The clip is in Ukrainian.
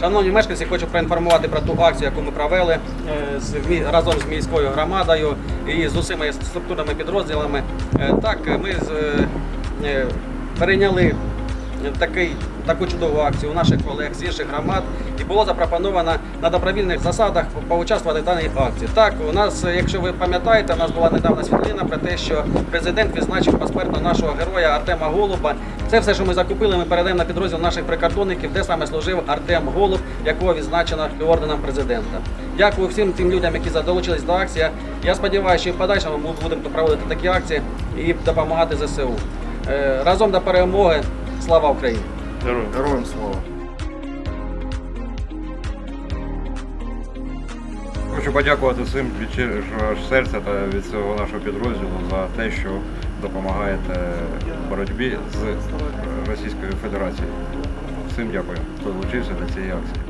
Шановні мешканці, хочу проінформувати про ту акцію, яку ми провели е, з, разом з міською громадою і з усіма структурними підрозділами. Е, Так, ми з, е, перейняли такий, таку чудову акцію у наших колег з інших громад і було запропоновано на добровільних засадах поучаствувати в даній акції. Так, у нас, якщо ви пам'ятаєте, у нас була недавна світлина про те, що президент відзначив посмертно нашого героя Артема Голуба. Це все, що ми закупили, ми передаємо на підрозділ наших прикордонників, де саме служив Артем Голуб, якого відзначено орденом президента. Дякую всім тим людям, які долучились до акції. Я сподіваюся, що і в подальшому ми будемо проводити такі акції і допомагати ЗСУ. Е, Разом до перемоги. Слава Україні! Героям. Героям слава. Хочу подякувати всім від серця та від цього нашого підрозділу за те, що допомагаєте боротьбі з Російською Федерацією. Всім дякую, хто долучився до цієї акції.